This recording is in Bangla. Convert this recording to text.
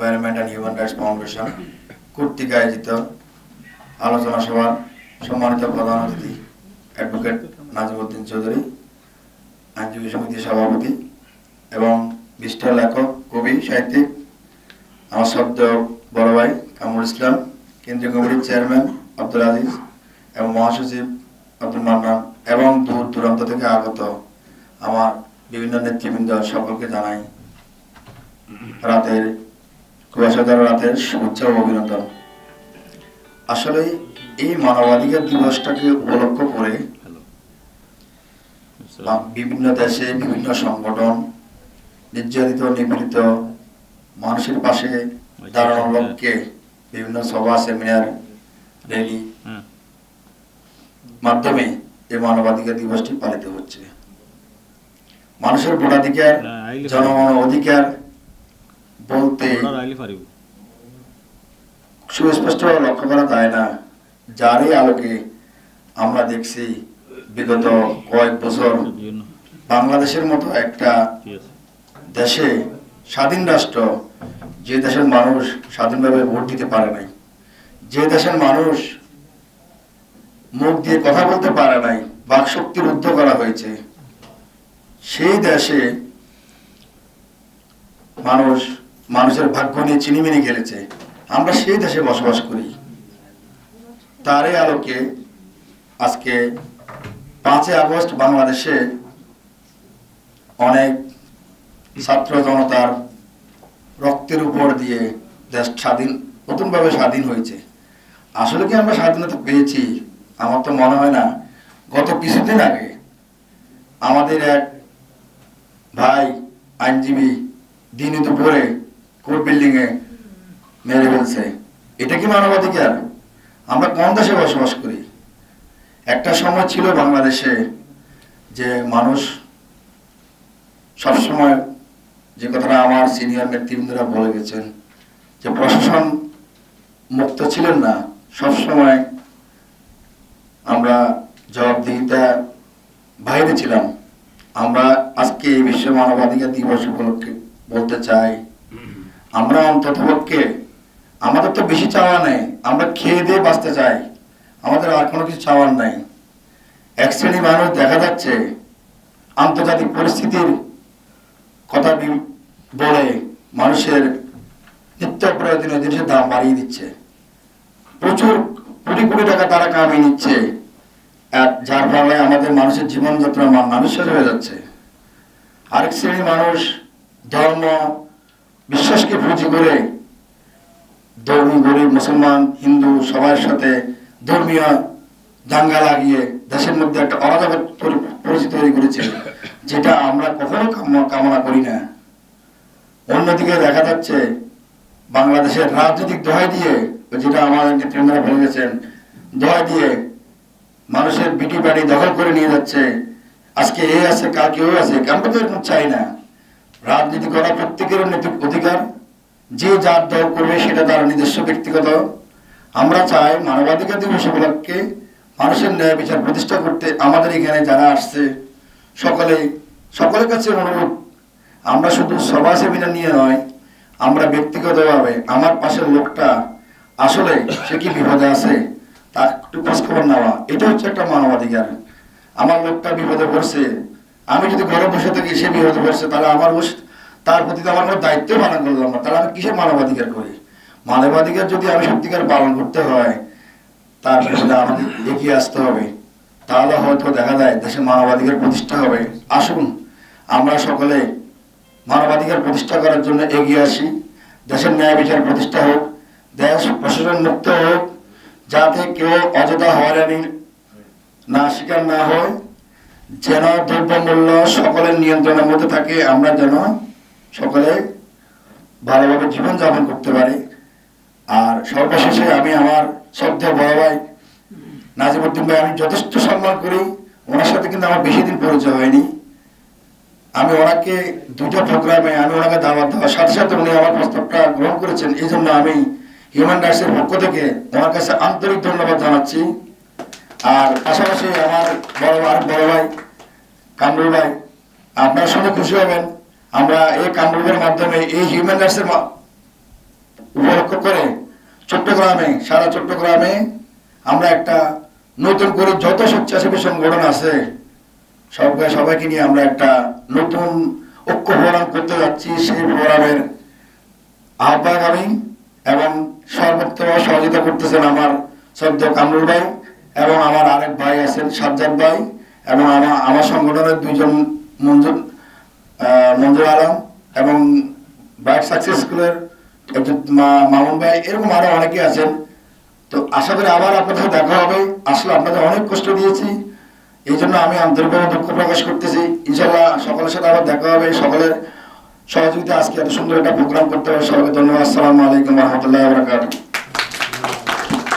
Environment and human rights foundation কর্তৃক আয়োজিত আলোচনা সভার সম্মানিত প্রধান অতিথি অ্যাডভোকেট নাজিমুদ্দিন চৌধুরী, আইনজীবী সমিতির সভাপতি এবং বিশিষ্ট লেখক, কবি, সাহিত্যিক, আমার শব্দ বড় ভাই কামরুল ইসলাম, কেন্দ্রীয় কমিটির চেয়ারম্যান আব্দুল আজিজ এবং মহাসচিব আব্দুল মান্নান এবং দূর দূরান্ত থেকে আগত আমার বিভিন্ন নেতৃবৃন্দ সকলকে জানাই রাতের রাতের শুভেচ্ছা ও অভিনন্দন। আসলে এই মানবাধিকার দিবসটাকে উপলক্ষ করে বিভিন্ন দেশে বিভিন্ন সংগঠন নির্যাতিত নিপীড়িত মানুষের পাশে দাঁড়ানোর লক্ষ্যে বিভিন্ন সভা সেমিনার র্যালি মাধ্যমে এই মানবাধিকার দিবসটি পালিত হচ্ছে। মানুষের ভোটাধিকার হ্যাঁ, জনগণ অধিকার বলতে ওনার আইলে পারিব। সুস্পষ্ট লক্ষ্য করা যায় না যারই আলোকে আমরা দেখছি বিগত কয়েক বছর বাংলাদেশের মতো একটা দেশে স্বাধীন রাষ্ট্র যে দেশের মানুষ স্বাধীনভাবে ভোট দিতে পারে নাই যে দেশের মানুষ মুখ দিয়ে কথা বলতে পারে নাই বাক শক্তি রুদ্ধ করা হয়েছে সেই দেশে মানুষ মানুষের ভাগ্য নিয়ে চিনি চিনিমিনি খেলেছে। আমরা সেই দেশে বসবাস করি। তারই আলোকে আজকে পাঁচই আগস্ট বাংলাদেশে অনেক ছাত্র জনতার রক্তের উপর দিয়ে দেশ স্বাধীন, নতুনভাবে স্বাধীন হয়েছে। আসলে কি আমরা স্বাধীনতা পেয়েছি? আমার তো মনে হয় না। গত কিছুদিন আগে আমাদের এক ভাই, আইনজীবী দিনে দুপুরে কোর্ট বিল্ডিং এ মেরে ফেলছে। এটা কি মানবাধিকার? আমরা কোন দেশে বসবাস করি? একটা সময় ছিল বাংলাদেশে যে মানুষ সবসময় যে কথাটা আমার সিনিয়র নেতৃবৃন্দরা বলে গেছেন, যে প্রশাসন মুক্ত ছিলেন না, সবসময় আমরা জবাবদিহিতা বাইরে ছিলাম। আমরা আজকে এই বিশ্ব মানবাধিকার দিবস উপলক্ষে বলতে চাই আমরা অন্ততপক্ষে আমাদের তো বেশি চাওয়া নেই, আমরা খেয়ে দিয়ে বাঁচতে চাই, আমাদের আর কোনো কিছু চাওয়ার নাই। এক শ্রেণি মানুষ দেখা যাচ্ছে, আন্তর্জাতিক পরিস্থিতির কথা বলে মানুষের নিত্য প্রয়োজনীয় জিনিসের দাম বাড়িয়ে দিচ্ছে। প্রচুর কোটি কোটি টাকা তারা কামিয়ে নিচ্ছে। যার ফলে আমাদের মানুষের জীবনযাত্রার মান মানুষের হয়ে যাচ্ছে। আরেক শ্রেণির মানুষ, ধর্ম বিশ্বাসকে পুঁজি করে ধর্মী গরিব মুসলমান, হিন্দু সবার সাথে ধর্মীয় দাঙ্গা লাগিয়ে দেশের মধ্যে একটা অরাজক পরি- পরিস্থিতি তৈরি করেছে, যেটা আমরা কখনো কামনা করি না। অন্যদিকে দেখা যাচ্ছে বাংলাদেশের রাজনৈতিক দোহাই দিয়ে, যেটা আমাদের নেতৃবৃন্দরা বলে গেছেন দোহাই দিয়ে মানুষের বিটি বাড়ি দখল করে নিয়ে যাচ্ছে। আজকে এ আছে, কালকে ও আছে, আমরা তো চাই না। রাজনীতি করা প্রত্যেকের নৈতিক অধিকার। যে যার দল করবে সেটা তার নিজস্ব ব্যক্তিগত। আমরা চাই মানবাধিকার দিবস উপলক্ষে মানুষের ন্যায় বিচার প্রতিষ্ঠা করতে আমাদের এখানে যারা আসছে, সকলে, সকলের কাছে অনুরোধ, আমরা শুধু সভা সেমিনার নিয়ে নয়, আমরা ব্যক্তিগতভাবে আমার পাশের লোকটা আসলে সে কি বিপদে আছে তার একটু খোঁজ খবর নেওয়া। এটা হচ্ছে একটা মানবাধিকার। আমার লোকটা বিপদে পড়ছে আমি যদি ঘরে বসে থাকি, সে বিপদে পড়ছে তাহলে আমার বসে তার প্রতি তো আমার দায়িত্ব পালন করলাম না। তাহলে আমি কিসের মানবাধিকার করি? মানবাধিকার যদি আমি সত্যিকার পালন করতে হয়, তার পিছনে আমাদের এগিয়ে আসতে হবে। তাহলে হয়তো দেখা যায় দেশে মানবাধিকার প্রতিষ্ঠা হবে। আসুন, আমরা সকলে মানবাধিকার প্রতিষ্ঠা করার জন্য এগিয়ে আসি। দেশের ন্যায় বিচার প্রতিষ্ঠা হোক, দেশ প্রশাসন মুক্ত হোক, যাতে কেউ অযথা হয়রানির না, শিকার না হয়। যেন দ্রব্যমূল্য সকলের নিয়ন্ত্রণের মধ্যে থাকে, আমরা যেন সকলে ভালোভাবে জীবনযাপন করতে পারি। আর সর্বশেষে আমি আমার শ্রদ্ধা বড় ভাই নাজিমুদ্দিন ভাই, আমি যথেষ্ট সম্মান করি। ওনার সাথে কিন্তু আমার বেশি দিন পরিচয় হয়নি। আমি ওনাকে দুটো প্রোগ্রামে, আমি ওনাকে দাওয়াত দেওয়ার সাথে সাথে উনি আমার প্রস্তাবটা গ্রহণ করেছেন। এই জন্য আমি হিউম্যান রাইটসের পক্ষ থেকে ওনার কাছে আন্তরিক ধন্যবাদ জানাচ্ছি। আর পাশাপাশি আমার বড় ভাই বড় ভাই, কামরুল ভাই, আপনারা শুনে খুশি হবেন, আমরা এই কামরুলের মাধ্যমে এই হিউম্যান রাইটসের চট্টগ্রামে, সারা চট্টগ্রামে আমরা একটা নতুন করে যত স্বেচ্ছাসেবী সংগঠন আছে সবাই সবাইকে নিয়ে আমরা একটা নতুন ঐক্য ফোরাম করতে যাচ্ছি সেই ফোরামের আহ্বায়ক আমি এবং সর্বোত্তম সহযোগিতা করতেছেন আমার সদ্য কামরুল ভাই। এবং আমার আরেক ভাই আছেন, সাজ্জাদ ভাই, এবং আমার আমার সংগঠনের দুইজন মঞ্জুর মঞ্জুর আলম এবং বাইক সাকসেস স্কুলের মামুন ভাই, এরকম আরও অনেকে আছেন। তো আশা করি আবার আপনাদের দেখা হবে। আসলে আপনাদের অনেক কষ্ট দিয়েছি। এই জন্য আমি আন্তরিকভাবে দুঃখ প্রকাশ করতেছি। ইনশাল্লাহ সকলের সাথে আবার দেখা হবে। সকলের সহযোগিতা আজকে এত সুন্দর একটা প্রোগ্রাম করতে হবে। সবাইকে ধন্যবাদ। আসসালামু আলাইকুম রহমতুল্লাহ বরকাত